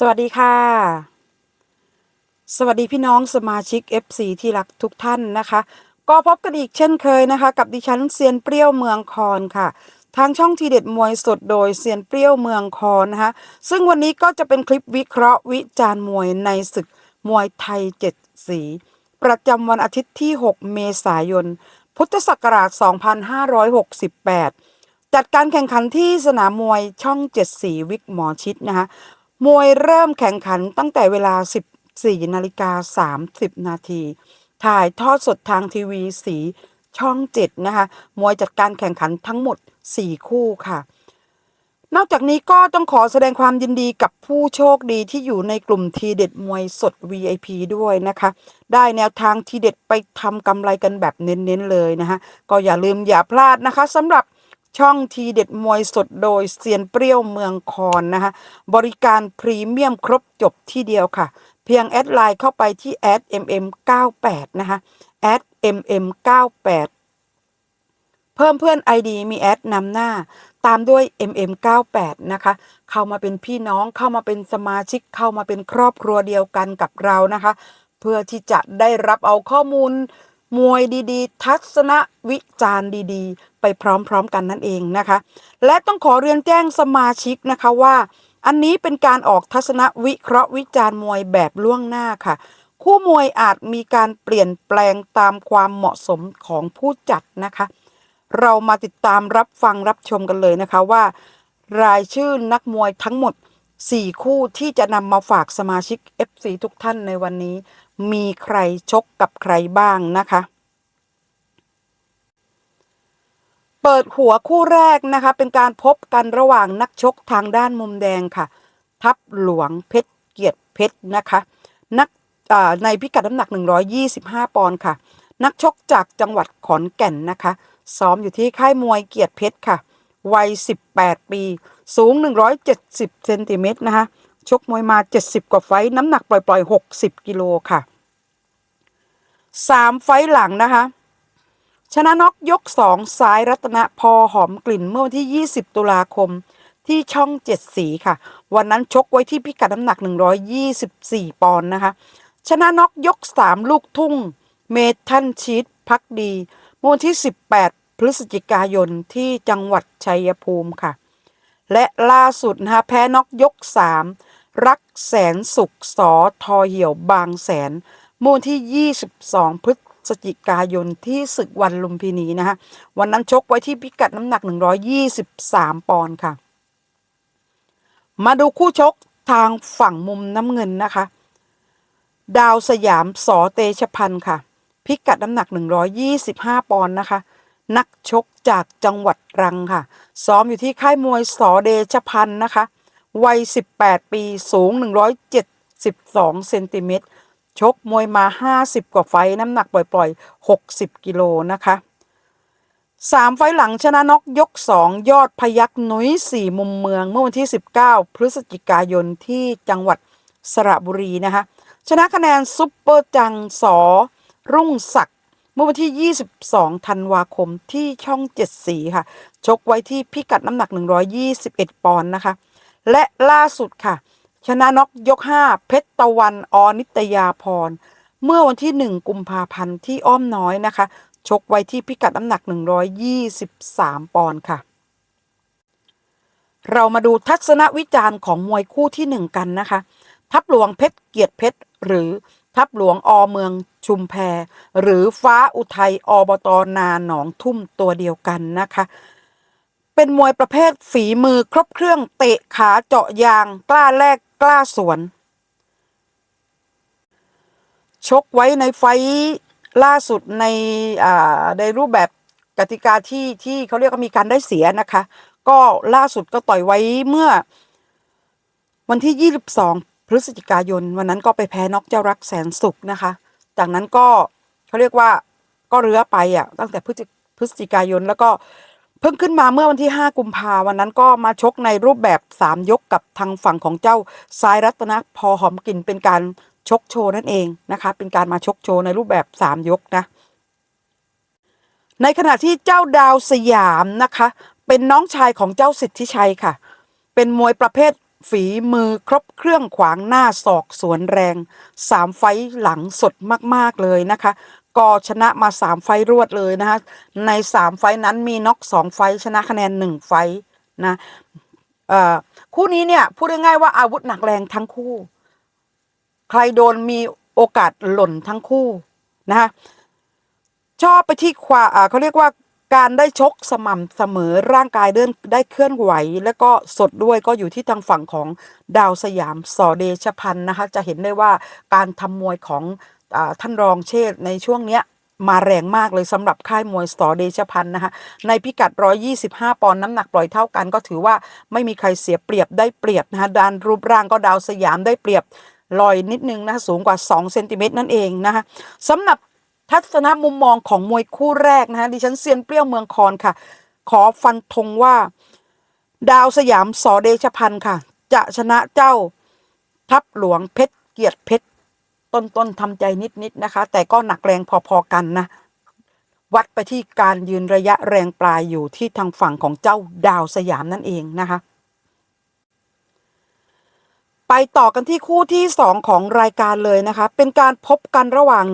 สวัสดีค่ะ สวัสดีพี่น้องสมาชิก FC ที่รักทุกท่านนะคะ ก็พบกันอีกเช่นเคยนะคะ กับดิฉันเซียนเปรี้ยวเมืองคอนค่ะ ทางช่องทีเด็ดมวยสดโดยเซียนเปรี้ยวเมืองคอนนะคะซึ่งวันนี้ก็จะเป็นคลิปวิเคราะห์วิจารณ์มวยในศึกมวยไทยเจ็ดสี ประจำวันอาทิตย์ที่ 6 เมษายน พุทธศักราช 2568จัดการแข่งขันที่สนามมวยช่องเจ็ดสีวิกหมอชิดนะคะ มวยเริ่มแข่งขันตั้งแต่เวลา 14นาฬิกา30 นาที ถ่ายทอดสดทางทีวีสีช่อง7นะคะ มวยจัดการแข่งขันทั้งหมด 4 คู่ค่ะ นอกจากนี้ก็ต้องขอแสดงความยินดีกับผู้โชคดีที่อยู่ในกลุ่มทีเด็ดมวยสด VIP ด้วยนะคะ ได้แนวทางทีเด็ดไปทำกำไรกันแบบเน้นๆเลยนะคะก็อย่าลืมอย่าพลาดนะคะสำหรับ ช่องทีเด็ดมวยสดโดยเซียนเปรี้ยวเมืองคอนนะคะบริการพรีเมียมครบจบที่เดียวค่ะ เพียงแอดไลน์เข้าไปที่แอด mm98 นะคะแอด mm98 เพิ่มเพื่อน ID มีแอดนำหน้า ตามด้วย mm98 นะคะ เข้ามาเป็นพี่น้องเข้ามาเป็นสมาชิกเข้ามาเป็นครอบครัวเดียวกันกับเรานะคะ เพื่อที่จะได้รับเอาข้อมูลมวยดีๆ ทัศนวิจารณ์ดีๆ ไปพร้อมๆกันนั่นเองนะคะ และต้องขอเรียนแจ้งสมาชิกนะคะว่า อันนี้เป็นการออกทัศนวิเคราะห์วิจารณ์มวยแบบล่วงหน้าค่ะ คู่มวยอาจมีการเปลี่ยนแปลงตามความเหมาะสมของผู้จัดนะคะ เรามาติดตามรับฟังรับชมกันเลยนะคะว่า รายชื่อนักมวยทั้งหมด 4 คู่ที่จะนำมาฝากสมาชิก FC ทุกท่านในวันนี้ มีใครชกกับใครบ้างนะคะ เปิดหัวคู่แรกนะคะ เป็นการพบกันระหว่างนักชกทางด้านมุมแดงค่ะ ทัพหลวงเพชรเกียรติเพชรนะคะนักในพิกัดน้ำหนัก 125 ปอนด์ค่ะ นักชกจากจังหวัดขอนแก่นนะคะซ้อมอยู่ที่ค่ายมวยเกียรติเพชรค่ะวัย 18 ปี สูง 170 เซนติเมตรนะคะ ชกมวยมา 70 กว่าไฟ น้ำหนักปล่อย ๆ 60 กิโลค่ะ 3 ไฟหลังนะคะ ชนะน็อกยก2สายรัตนพอหอมกลิ่นเมื่อวันที่ 20 ตุลาคมที่ช่องเจ็ดสีค่ะ วันนั้นชกไว้ที่พิกัดน้ำหนัก 124 ปอนด์นะคะ ชนะน็อกยก 3 ลูกทุ่ง เมทันชีตพักดีเมื่อวันที่ 18 พฤศจิกายนที่จังหวัดชัยภูมิค่ะ และล่าสุดนะคะแพ้น็อกยก 3 รักแสนสุขสอทอเหี่ยวบางแสนเมื่อวันที่ 22 พฤศ จิกายนที่ศึกวันลุมพินีนะคะวันนั้นชกไว้ที่พิกัดน้ำหนัก 123 ปอนด์ค่ะ มาดูคู่ชกทางฝั่งมุมน้ำเงินนะคะ ดาวสยามสอเตชพันธ์ค่ะ พิกัดน้ำหนัก 125 ปอนด์นะคะนักชกจากจังหวัดรังค่ะ ซ้อมอยู่ที่ค่ายมวยสอเดชพันธ์นะคะ วัย 18 ปี สูง 172 เซนติเมตร ชกมวยมา 50 กว่าไฟน้ำหนักปล่อยๆ 60 กิโลนะคะสามไฟหลังชนะน็อกยก 2 ยอดพยักหนุยสี่มุมเมืองเมื่อวันที่ 19 พฤศจิกายนที่จังหวัดสระบุรีนะคะ ชนะคะแนนซุปเปอร์จังสอรุ่งศักดิ์เมื่อวันที่ 22 ธันวาคมที่ช่องเจ็ดสีค่ะ ชกไว้ที่พิกัดน้ำหนัก 121 ปอนด์นะคะ และล่าสุดค่ะ ชนะน็อกยก5เพชรตะวันอนิตยาพร เมื่อวันที่ 1 กุมภาพันธ์ที่อ้อมน้อยนะคะ ชกไว้ที่พิกัดน้ำหนัก 123 ปอนด์ค่ะ เรามาดูทัศนวิจารณ์ของมวยคู่ที่หนึ่งกันนะคะ ทัพหลวงเพชรเกียรติเพชรหรือทัพหลวงอเมืองชุมแพ หรือฟ้าอุทัยอบตนาหนองทุ่มตัวเดียวกันนะคะ เป็นมวยประเภทฝีมือครบเครื่องเตะขาเจาะยาง กล้าแลกกล้าสวน ชกไว้ในไฟล่าสุดในในรูปแบบกติกาที่ที่เขาเรียกว่ามีการได้เสียนะคะ ก็ล่าสุดก็ต่อยไว้เมื่อ วันที่ 22 พฤศจิกายน วันนั้นก็ไปแพ้น็อกเจ้ารักแสนสุขนะคะ จากนั้นก็เขาเรียกว่าก็เรื้อไปอะตั้งแต่พฤศจิกายนแล้วก็ พิ่งขึ้นมาเมื่อวันที่ 5 กุมภาวันนั้นก็มาชกในรูปแบบ 3 ยกกับทางฝั่งของเจ้าสายรัตนพอหอมกลิ่นเป็นการชกโชว์นั่นเองนะคะ เป็นการมาชกโชว์ในรูปแบบ 3 ยกนะ ในขณะที่เจ้าดาวสยามนะคะ เป็นน้องชายของเจ้าสิทธิชัยค่ะ เป็นมวยประเภทฝีมือครบเครื่องขวางหน้าศอกสวนแรงสามไฟหลังสดมาก ๆ เลยนะคะ ก็ชนะมาสามไฟรวดเลยนะคะในสามไฟนั้นมีน็อกสองไฟชนะคะแนนหนึ่งไฟนะคู่นี้เนี่ยพูดง่ายๆว่าอาวุธหนักแรงทั้งคู่ ใครโดนมีโอกาสหล่นทั้งคู่นะคะชอบไปที่ความเขาเรียกว่าการได้ชกสม่ำเสมอร่างกายเดินได้เคลื่อนไหว แล้วก็สดด้วยก็อยู่ที่ทางฝั่งของดาวสยามสอเดชพันธ์นะคะ จะเห็นได้ว่าการทำมวยของ ท่านรองเชษในช่วงเนี้ยมาแรงมากเลยสำหรับค่ายมวยสอเดชพันธ์นะคะในพิกัด 125 ปอนด์น้ำหนักปล่อยเท่ากันก็ถือว่าไม่มีใครเสียเปรียบได้เปรียบนะคะด้านรูปร่างก็ดาวสยามได้เปรียบลอยนิดนึงนะคะสูงกว่า 2 เซนติเมตรนั่นเองนะคะสำหรับทัศนมุมมองของมวยคู่แรกนะคะดิฉันเซียนเปรี้ยวเมืองคอนค่ะ ขอฟันธงว่า ดาวสยามสอเดชพันธ์ค่ะ จะชนะเจ้าทัพหลวงเพชรเกียรติเพชร ต้นต้นๆทำใจนิดๆนะคะ แต่ก็หนักแรงพอๆกันนะ วัดไปที่การยืนระยะแรงปลายอยู่ที่ทางฝั่งของเจ้าดาวสยามนั่นเองนะคะ ไปต่อกันที่คู่ที่2ของรายการเลยนะคะ เป็นการพบกันระหว่าง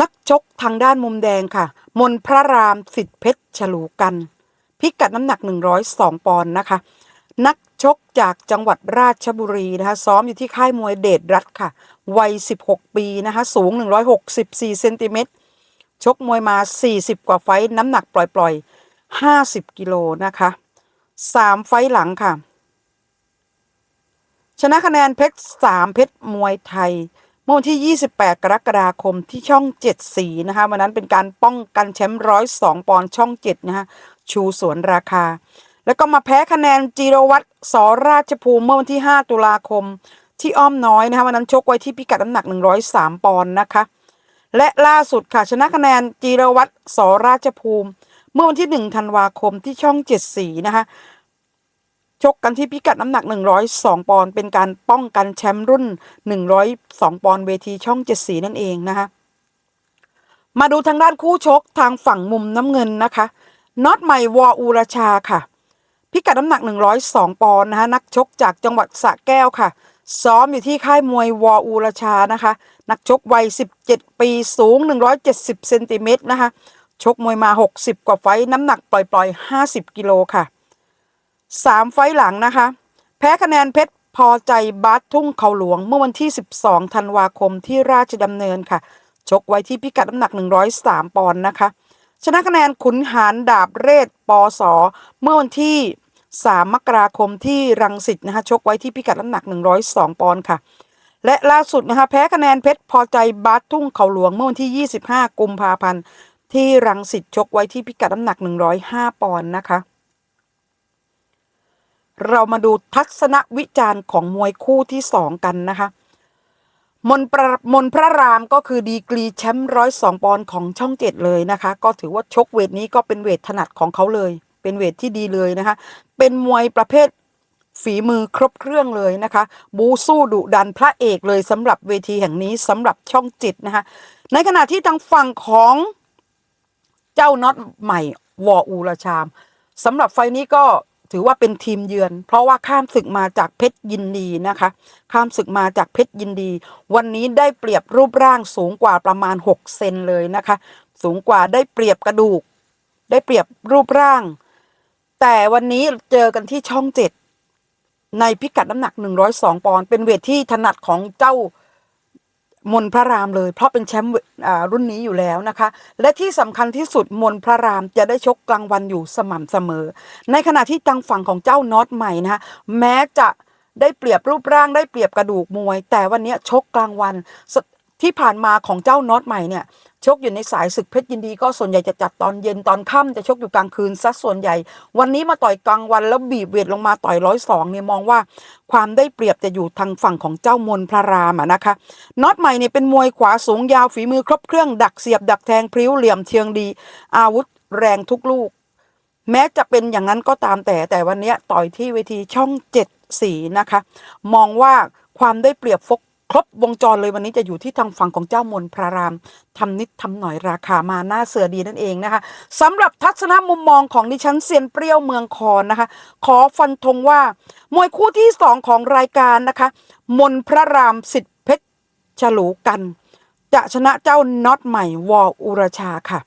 นักชกทางด้านมุมแดงค่ะ มนพระรามสิทธิเพชรฉลูกัน พิกัดน้ำหนัก 102 ปอนด์นะคะ นักชกจากจังหวัดราชบุรีนะคะ ซ้อมอยู่ที่ค่ายมวยเดชรัฐค่ะ วัย 16 ปีนะคะ สูง 164เซนติเมตรชกมวยมา 40 กว่าไฟน้ำหนักปล่อยๆ 50 กิโลนะคะ 3 ไฟหลังค่ะ ชนะคะแนนเพชร 3 เพชรมวยไทย เมื่อวันที่ 28 กรกฎาคมที่ช่อง 7 สีนะคะวันนั้นเป็นการป้องกันแชมป์ร้อยสองปอนช่อง 7 นะคะชูสวนราคา แล้วก็มาแพ้คะแนนจีรวัตรสราชภูมิเมื่อวันที่ 5 ตุลาคม ที่อ้อมน้อยนะคะวันนั้นชกไว้ที่พิกัดน้ำหนัก 103 ปอนด์นะคะ และล่าสุดค่ะชนะคะแนนจีรวัตรสราชภูมิ เมื่อวันที่ 1 ธันวาคมที่ช่อง7สีนะคะชกกันที่พิกัดน้ำหนัก 102 ปอนด์เป็นการป้องกันแชมป์รุ่น 102 ปอนด์เวทีช่อง7สีนั่นเองนะคะมาดูทางด้านคู่ชกทางฝั่งมุมน้ำเงินนะคะน็อตใหม่วออูราชาค่ะ พิกัดน้ำหนัก 102 ปอนด์นะคะนักชกจากจังหวัดสระแก้วค่ะ ซ้อมอยู่ที่ค่ายมวยวออูราชานะคะ นักชกวัย 17 ปีสูง 170เซนติเมตรนะคะ ชกมวยมา 60 กว่าไฟน้ำหนักปล่อยๆ 50 กิโลค่ะ 3 ไฟหลังนะคะ แพ้คะแนนเพชรพอใจบาสทุ่งเขาหลวงเมื่อวันที่ 12 ธันวาคมที่ราชดำเนินค่ะ ชกไว้ที่พิกัดน้ำหนัก 103 ปอนด์นะคะ ชนะคะแนนขุนหารดาบเรศปอสอเมื่อวันที่ 3 มกราคมที่รังสิตนะคะชกไว้ที่พิกัดน้ำหนัก 102 ปอนด์ค่ะ และล่าสุดนะคะแพ้คะแนนเพชรพอใจบาสทุ่งเขาหลวงเมื่อวันที่ 25 กุมภาพันธ์ที่รังสิตชกไว้ที่พิกัดน้ำหนัก 105 ปอนด์นะคะ เรามาดูทัศนวิจารณ์ของมวยคู่ที่ 2 กันนะคะ มนประมนพระรามก็คือดีกรีแชมป์ร้อยสองปอนด์ของช่องเจ็ดเลยนะคะ ก็ถือว่าชกเวทนี้ก็เป็นเวทถนัดของเขาเลย เป็นเวทที่ดีเลยนะคะ เป็นมวยประเภทฝีมือครบเครื่องเลยนะคะ บูสู้ดุดันพระเอกเลยสำหรับเวทีแห่งนี้สำหรับช่องจิตนะคะ ในขณะที่ทางฝั่งของเจ้าน็อตใหม่วออูราชามสำหรับไฟนี้ก็ถือว่าเป็นทีมเยือน เพราะว่าข้ามศึกมาจากเพชรยินดีนะคะ ข้ามศึกมาจากเพชรยินดี วันนี้ได้เปรียบรูปร่างสูงกว่าประมาณ 6 เซนเลยนะคะ สูงกว่าได้เปรียบกระดูก ได้เปรียบรูปร่าง แต่วันนี้เจอกันที่ช่องเจ็ดในพิกัดน้ำหนัก 102 ปอนด์เป็นเวทที่ถนัดของเจ้ามนพระรามเลย เพราะเป็นแชมป์รุ่นนี้อยู่แล้วนะคะ และที่สำคัญที่สุดมนพระรามจะได้ชกกลางวันอยู่สม่ำเสมอ ในขณะที่ทางฝั่งของเจ้าน็อตใหม่นะคะแม้จะได้เปรียบรูปร่างได้เปรียบกระดูกมวย แต่วันนี้ชกกลางวันส ที่ผ่านมาของเจ้าน็อตใหม่เนี่ยชกอยู่ในสายศึกเพชรยินดีก็ส่วนใหญ่จะจัดตอนเย็นตอนค่ำจะชกอยู่กลางคืนซะส่วนใหญ่ วันนี้มาต่อยกลางวันแล้วบีบเวทลงมาต่อยร้อยสองเนี่ยมองว่า ความได้เปรียบจะอยู่ทางฝั่งของเจ้ามนพระรามะนะคะน็อตใหม่เนี่ยเป็นมวยขวาสูงยาวฝีมือครบเครื่องดักเสียบดักแทงพริ้วเหลี่ยมเชียงดี อาวุธแรงทุกลูก แม้จะเป็นอย่างนั้นก็ตามแต่แต่วันนี้ต่อยที่เวทีช่องเจ็ดสีนะคะ มองว่าความได้เปรียบฟก ครบวงจรเลยวันนี้จะอยู่ที่ทางฝั่งของเจ้ามนพระรามทำนิดทำหน่อยราคามาหน้าเสือดีนั่นเองนะคะสำหรับทัศนมุมมองของดิฉันเซียนเปรี้ยวเมืองคอนนะคะ ขอฟันธงว่ามวยคู่ที่สองของรายการนะคะ มนพระรามสิทธิเพชรฉลูกัน จะชนะเจ้าน็อตใหม่วออุรชาค่ะ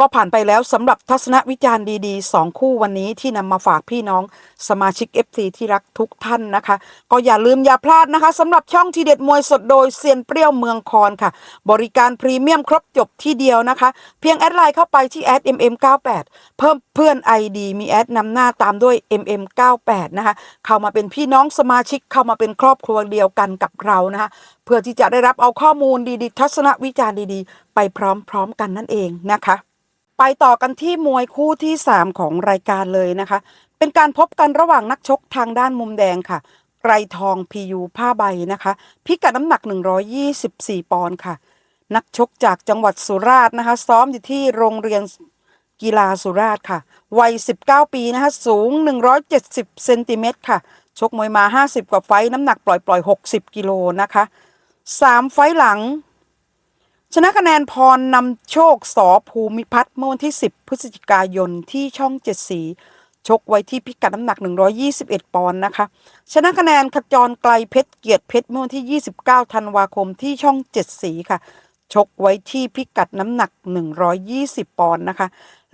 ก็ผ่านไปแล้วสำหรับทัศนวิจารณ์ดีๆ 2 คู่วันนี้ที่นำมาฝากพี่น้องสมาชิก FC ที่รักทุกท่านนะคะ ก็อย่าลืมอย่าพลาดนะคะสำหรับช่องทีเด็ดมวยสดโดยเซียนเปรี้ยวเมืองคอนค่ะ บริการพรีเมียมครบจบที่เดียวนะคะ เพียงแอดไลน์เข้าไปที่แอด mm98 เพิ่มเพื่อน ID มีแอดนำหน้าตามด้วย mm98 นะคะ เข้ามาเป็นพี่น้องสมาชิกเข้ามาเป็นครอบครัวเดียวกันกับเรานะคะเพื่อที่จะได้รับเอาข้อมูลดีๆ ทัศนวิจารณ์ดีๆ ไปพร้อมๆกันนั่นเองนะคะ ไปต่อกันที่มวยคู่ที่ 3 ของรายการเลยนะคะ เป็นการพบกันระหว่างนักชกทางด้านมุมแดงค่ะ ไกรทองพียูผ้าใบนะคะ พิกัดน้ำหนัก 124 ปอนด์ค่ะ นักชกจากจังหวัดสุราษฎร์นะคะ ซ้อมอยู่ที่โรงเรียนกีฬาสุราษฎร์ค่ะ วัย 19 ปีนะคะ สูง 170 เซนติเมตรค่ะ ชกมวยมา 50 กว่าไฟ น้ำหนักปล่อยๆ60 กิโลนะคะ 3 ไฟหลัง ชนะคะแนนพรนำโชคสอภูมิพัฒน์เมื่อวันที่ 10 พฤศจิกายนที่ช่องเจ็ดสีชกไว้ที่พิกัดน้ำหนัก 121 ปอนด์นะคะ ชนะคะแนนขจรไกลเพชรเกียรติเพชรเมื่อวันที่ 29 ธันวาคมที่ช่องเจ็ดสีค่ะ ชกไว้ที่พิกัดน้ำหนัก 120 ปอนด์นะคะ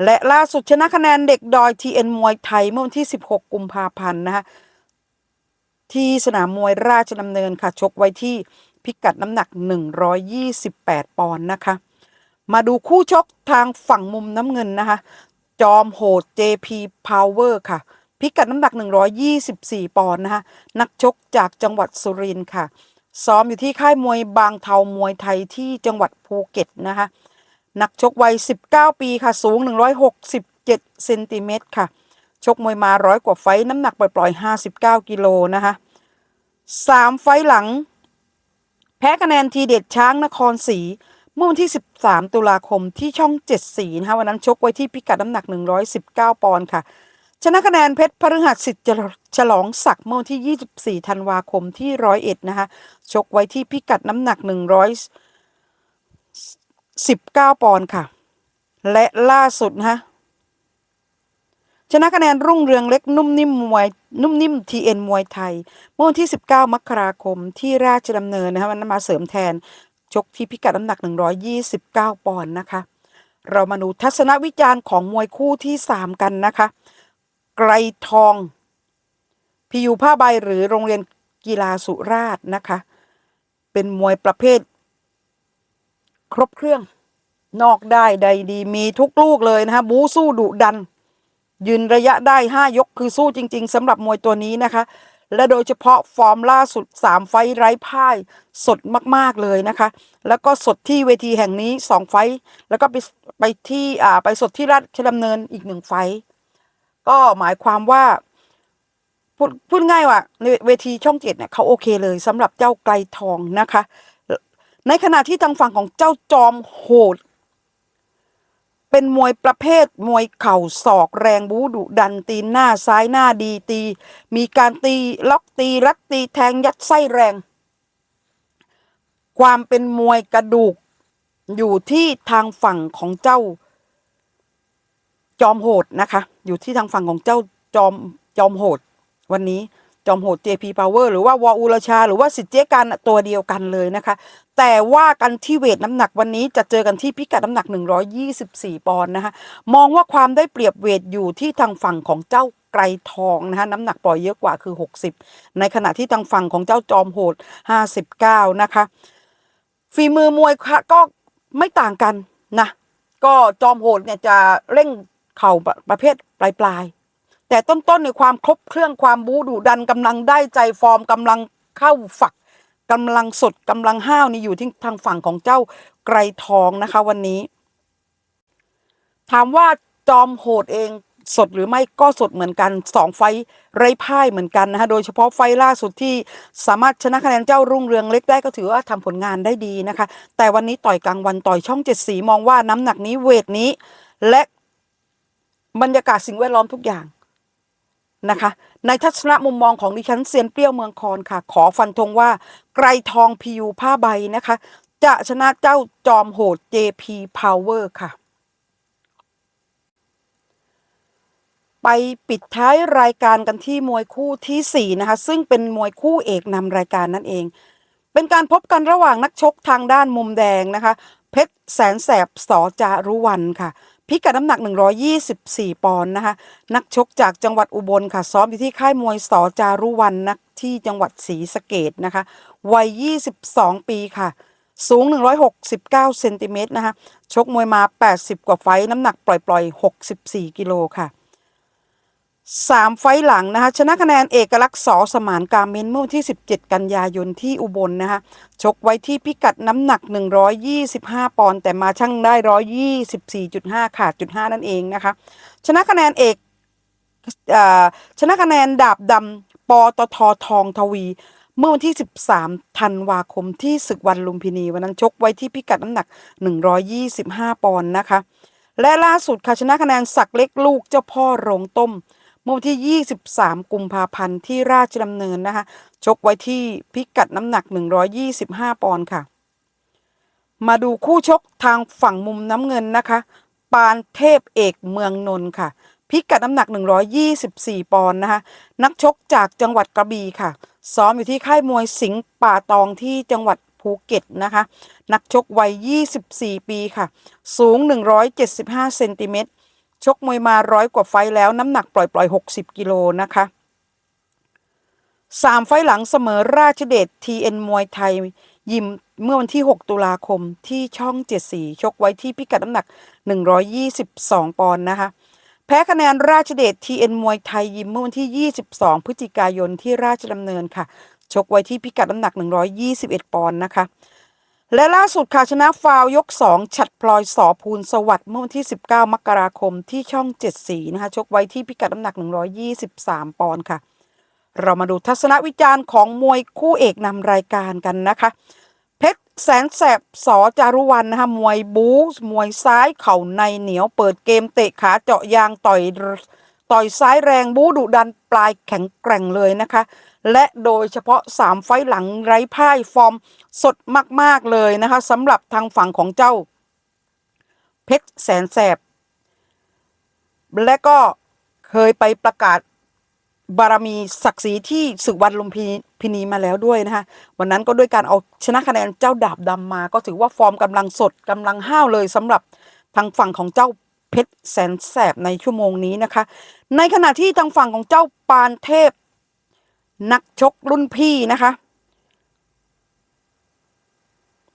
และล่าสุดชนะคะแนนเด็กดอย TN มวยไทยเมื่อวันที่ 16 กุมภาพันธ์นะคะที่สนามมวยราชดำเนินค่ะ ชกไว้ที่ พิกัดน้ำหนัก 128 ปอนด์นะคะ มาดูคู่ชกทางฝั่งมุมน้ำเงินนะคะ จอมโหด JP Power ค่ะ พิกัดน้ำหนัก 124 ปอนด์นะคะนักชกจากจังหวัดสุรินทร์ค่ะ ซ้อมอยู่ที่ค่ายมวยบางเทามวยไทยที่จังหวัดภูเก็ตนะคะนักชกวัย 19 ปีค่ะ สูง 167เซนติเมตรค่ะ ชกมวยมาร้อยกว่าไฟ น้ำหนักปล่อยๆ59 กิโลนะคะสามไฟหลัง แพ้คะแนนทีเด็ดช้างนครศรีเมื่อวันที่ 13 ตุลาคมที่ช่อง7สีนะคะวันนั้นชกไว้ที่พิกัดน้ำหนัก 119 ปอนด์ค่ะ ชนะคะแนนเพชรพฤหัสสิทธิ์ฉลองศักดิ์เมื่อวันที่ 24 ธันวาคมที่ร้อยเอ็ดนะคะชกไว้ที่พิกัดน้ำหนัก 119 ปอนด์ค่ะ และล่าสุดนะคะ ชนะคะแนนรุ่งเรืองเล็กนุ่มนิ่มมวยนุ่มนิ่ม TN มวยไทย เมื่อวันที่ 19 มกราคมที่ราชดำเนินนะคะมันมาเสริมแทน ชกที่พิกัดน้ำหนัก 129 ปอนด์นะคะ เรามาดูทัศนวิจารณ์ของมวยคู่ที่ 3 กันนะคะ ไกรทองพิยูผ้าใบหรือโรงเรียนกีฬาสุราษฎร์นะคะ เป็นมวยประเภท ครบเครื่อง นอกได้ใดดีมีทุกลูกเลยนะคะบูสู้ดุดัน ยืนระยะได้ 5 ยกคือสู้จริง ๆสำหรับมวยตัวนี้นะคะ และโดยเฉพาะฟอร์มล่าสุด 3 ไฟไร้พ่าย สดมากๆเลยนะคะ แล้วก็สดที่เวทีแห่งนี้ 2 ไฟ แล้วก็ไปไปที่อ่าไปสดที่ราชดำเนินอีกหนึ่งไฟ ก็หมายความว่าพูดพูดง่ายว่าในเวทีช่องเจ็ดเนี่ยเขาโอเคเลยสำหรับเจ้าไกลทองนะคะ ในขณะที่ทางฝั่งของเจ้าจอมโหด เป็นมวยประเภทมวยเข่าศอกแรงบูดุดันตีนหน้าซ้ายหน้าดีตี มีการตีล็อกตีรัดตีแทงยัดไส้แรง ความเป็นมวยกระดูกอยู่ที่ทางฝั่งของเจ้า จอมโหดนะคะ อยู่ที่ทางฝั่งของเจ้าจอมจอมโหดวันนี้ จอมโหด JP Power หรือว่าวออุรชา หรือว่าสิทธิเจกันตัวเดียวกันเลยนะคะ แต่ว่ากันที่เวทน้ำหนักวันนี้จะเจอกันที่พิกัดน้ำหนัก 124 ปอนด์นะคะมองว่าความได้เปรียบเวทอยู่ที่ทางฝั่งของเจ้าไกรทองนะคะน้ำหนักปล่อยเยอะกว่าคือ 60 ในขณะที่ทางฝั่งของเจ้าจอมโหด 59 นะคะ ฝีมือมวยคะก็ไม่ต่างกันนะก็จอมโหดเนี่ยจะเร่งเข่าประประเภทปลายปลายๆ แต่ต้นๆในความครบเครื่องความบูดุดันกำลังได้ใจฟอร์มกำลังเข้าฝักกำลังสดกำลังห้าวนี่อยู่ที่ทางฝั่งของเจ้าไกรทองนะคะวันนี้ ถามว่าจอมโหดเองสดหรือไม่ก็สดเหมือนกันสองไฟไร้พ่ายเหมือนกันนะคะโดยเฉพาะไฟล่าสุดที่สามารถชนะคะแนนเจ้ารุ่งเรืองเล็กได้ก็ถือว่าทำผลงานได้ดีนะคะ แต่วันนี้ต่อยกลางวันต่อยช่องเจ็ดสีมองว่าน้ำหนักนี้เวทนี้ และบรรยากาศสิ่งแวดล้อมทุกอย่าง นะคะ ในทัศนะมุมมองของดิฉันเซียนเปรี้ยวเมืองคอนค่ะ ขอฟันธงว่า ไกรทองพิวผ้าใบนะคะ จะชนะเจ้าจอมโหด JP Power ค่ะ ไปปิดท้ายรายการกันที่มวยคู่ทีสี่4 นะคะ ซึ่งเป็นมวยคู่เอกนำรายการนั่นเอง เป็นการพบกันระหว่างนักชกทางด้านมุมแดงนะคะ เพชรแสนแสบสอจารุวันค่ะ พิกัดน้ำหนัก 124 ปอนด์นะคะ นักชกจากจังหวัดอุบลค่ะ ซ้อมอยู่ที่ค่ายมวยสอจารุวันนักที่จังหวัดศรีสะเกดนะคะ วัย 22 ปีค่ะ สูง 169 เซนติเมตรนะคะ ชกมวยมา 80 กว่าไฟ น้ำหนักปล่อย ๆ 64 กิโลค่ะ สามไฟหลังนะคะชนะคะแนนเอกลักษณ์สอสมานกาเมนเมื่อวันที่ 17 กันยายนที่อุบลนะคะชกไว้ที่พิกัดน้ำหนัก 125 ปอนด์แต่มาชั่งได้ 124.5 ขาดจุด5นั่นเองนะคะชนะคะแนนเอกอชนะคะแนนดาบดำปตททองทวี เมื่อวันที่ 13 ธันวาคมที่ศึกวันลุมพินีวันนั้นชกไว้ที่พิกัดน้ำหนัก 125 ปอนด์นะคะและล่าสุดค่ะชนะคะแนนสักเล็กลูกเจ้าพ่อโรงต้ม เมื่อวันที่ 23 กุมภาพันธ์ที่ราชดำเนินนะคะ ชกไว้ที่พิกัดน้ำหนัก 125 ปอนด์ค่ะ มาดูคู่ชกทางฝั่งมุมน้ำเงินนะคะ ปานเทพเอกเมืองนนท์ค่ะ พิกัดน้ำหนัก 124 ปอนด์นะคะ นักชกจากจังหวัดกระบี่ค่ะ ซ้อมอยู่ที่ค่ายมวยสิงห์ป่าตองที่จังหวัดภูเก็ตนะคะ นักชกวัย 24 ปีค่ะ สูง 175 เซนติเมตร ชกมวยมาร้อยกว่าไฟแล้วน้ำหนักปล่อยๆ60 กิโลนะคะสามไฟหลังเสมอราชเดช TN มวยไทย ยิมเมื่อวันที่ 6 ตุลาคมที่ช่อง 74 ชกไว้ที่พิกัดน้ำหนัก 122 ปอนด์นะคะ แพ้คะแนนราชเดช TN มวยไทยยิมเมื่อวันที่ 22 พฤศจิกายนที่ราชดำเนินค่ะ ชกไว้ที่พิกัดน้ำหนัก 121 ปอนด์นะคะ และล่าสุดค่ะชนะฟาวยก 2 ฉัดพลอยสอภูลสวัสดิ์เมื่อวันที่ 19 มกราคมที่ช่อง74นะคะ ชกไว้ที่พิกัดน้ำหนัก 123 ปอนด์ค่ะ เรามาดูทัศนวิจารณ์ของมวยคู่เอกนำรายการกันนะคะ เพชรแสนแสบสอจารุวันนะคะ มวยบู๊มวยซ้ายเข่าในเหนียวเปิดเกมเตะขาเจาะยางต่อยต่อยซ้ายแรงบู๊ดุดันปลายแข็งแกร่งเลยนะคะ และโดยเฉพาะ 3 ไฟหลังไร้พ่ายฟอร์มสดมากๆเลยนะคะสำหรับทางฝั่งของเจ้า เพชรแสนแสบ และก็เคยไปประกาศบารมีศักดิ์ศรีที่ศึกวันลุมพิพินีมาแล้วด้วยนะคะวันนั้นก็ด้วยการเอาชนะคะแนนเจ้าดาบดำมา ก็ถือว่าฟอร์มกำลังสดกำลังห้าวเลยสำหรับทางฝั่งของเจ้าเพชรแสนแสบในชั่วโมงนี้นะคะ ในขณะที่ทางฝั่งของเจ้าปานเทพ นักชกรุ่นพี่นะคะ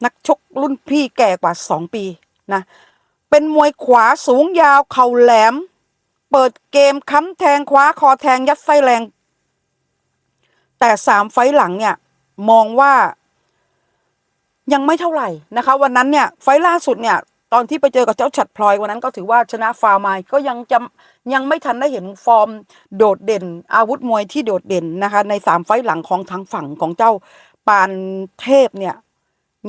นักชกรุ่นพี่แก่กว่า2ปีนะ เป็นมวยขวาสูงยาวเข่าแหลม เปิดเกมค้ำแทงคว้าคอแทงยัดไส้แรง แต่สามไฟหลังเนี่ย มองว่ายังไม่เท่าไหร่นะคะ วันนั้นเนี่ยไฟล่าสุดเนี่ย ตอนที่ไปเจอกับเจ้าฉัดพลอยวันนั้นก็ถือว่าชนะฟาวมาก็ยังจำยังไม่ทันได้เห็นฟอร์มโดดเด่น อาวุธมวยที่โดดเด่นนะคะ ในสามไฟต์หลังของทางฝั่งของเจ้าปานเทพเนี่ย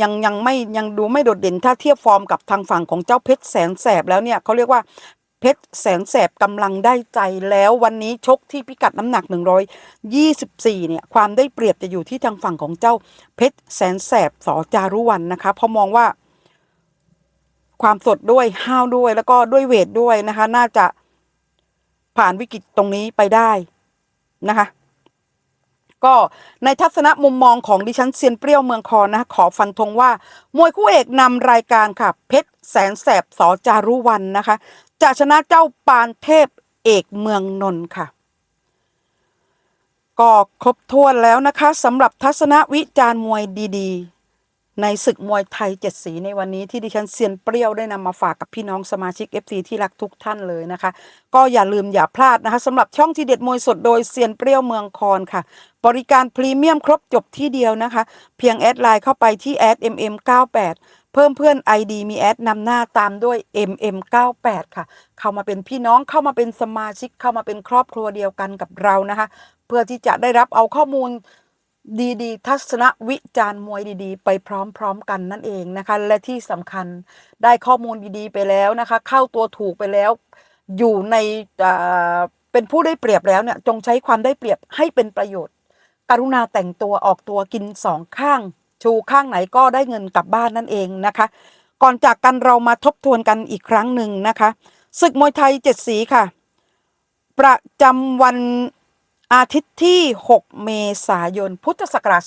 ยังยังไม่ยังดูไม่โดดเด่นถ้าเทียบฟอร์มกับทางฝั่งของเจ้าเพชรแสนแสบแล้วเนี่ยเขาเรียกว่าเพชรแสนแสบกำลังได้ใจแล้ววันนี้ชกที่พิกัดน้ำหนัก 124 เนี่ย ความได้เปรียบจะอยู่ที่ทางฝั่งของเจ้าเพชรแสนแสบสอจารุวันนะคะเพราะมองว่า ความสดด้วยห้าวด้วยแล้วก็ด้วยเวทด้วยนะคะ น่าจะผ่านวิกฤตตรงนี้ไปได้นะคะ ก็ในทัศนะมุมมองของดิฉันเซียนเปรี้ยวเมืองคอนนะะขอฟันธงว่า มวยคู่เอกนำรายการค่ะ เพชรแสนแสบสอจารุวันนะคะ จะชนะเจ้าปานเทพเอกเมืองนนท์ค่ะก็ครบถ้วนแล้วนะคะสำหรับทัศนวิจารณ์มวยดี ๆ ในศึกมวยไทยเจ็ดสีในวันนี้ที่ดิฉันเซียนเปรี้ยวได้นำมาฝากกับพี่น้องสมาชิก FC ที่รักทุกท่านเลยนะคะ ก็อย่าลืมอย่าพลาดนะคะสำหรับช่องที่เด็ดมวยสดโดยเซียนเปรี้ยวเมืองคอนค่ะ บริการพรีเมียมครบจบที่เดียวนะคะ เพียงแอดไลน์เข้าไปที่แอด mm98 เพิ่มเพื่อน ID มีแอดนำหน้าตามด้วย mm98 ค่ะ เข้ามาเป็นพี่น้องเข้ามาเป็นสมาชิกเข้ามาเป็นครอบครัวเดียวกันกับเรานะคะ เพื่อที่จะได้รับเอาข้อมูล ดีๆ ทัศนวิจารณ์มวยดีๆ ไปพร้อมๆกันนั่นเองนะคะ และที่สำคัญได้ข้อมูลดีๆ ไปแล้วนะคะ เข้าตัวถูกไปแล้ว อยู่ในเอ่อเป็นผู้ได้เปรียบแล้วเนี่ยจงใช้ความได้เปรียบให้เป็นประโยชน์ กรุณาแต่งตัวออกตัวกินสองข้าง ชูข้างไหนก็ได้เงินกลับบ้านนั่นเองนะคะ ก่อนจากกันเรามาทบทวนกันอีกครั้งหนึ่งนะคะศึกมวยไทยเจ็ดสีค่ะ ประจำวัน อาทิตย์ที่ 6 เมษายน พุทธศักราช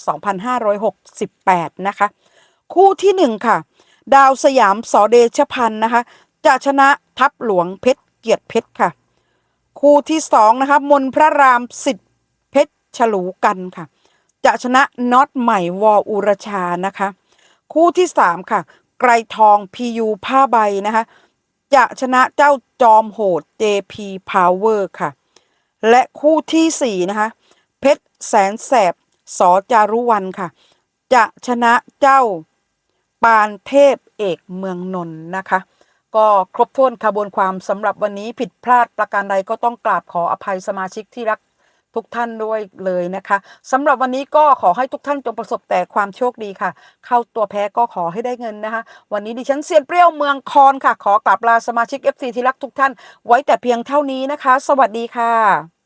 2568 นะคะ คู่ที่ 1 ค่ะ ดาวสยามสอเดชพันธ์นะคะ จะชนะทัพหลวงเพชรเกียรติเพชรค่ะ คู่ที่ 2 นะคะ มนพระรามสิทธิ์เพชรฉลูกันค่ะ จะชนะน็อตใหม่วออุรชานะคะ คู่ที่ 3 ค่ะ ไกรทองพียูผ้าใบนะคะ จะชนะเจ้าจอมโหด JP Power ค่ะ และคู่ทีสี่ 4 นะคะ เพชรแสนแสบสอจารุวันค่ะ จะชนะเจ้าปานเทพเอกเมืองนนท์นะคะ ก็ครบถ้วนขบวนความสำหรับวันนี้ผิดพลาดประการใดก็ต้องกราบขออภัยสมาชิกที่รัก ทุกท่านด้วยเลยนะคะสำหรับวันนี้ก็ขอให้ทุกท่านจงประสบแต่ความโชคดีค่ะ เข้าตัวแพ้ก็ขอให้ได้เงินนะคะ วันนี้ดิฉันเซียนเปรี้ยวเมืองคอนค่ะ ขอกราบลาสมาชิก FC ที่รักทุกท่าน ไว้แต่เพียงเท่านี้นะคะ สวัสดีค่ะ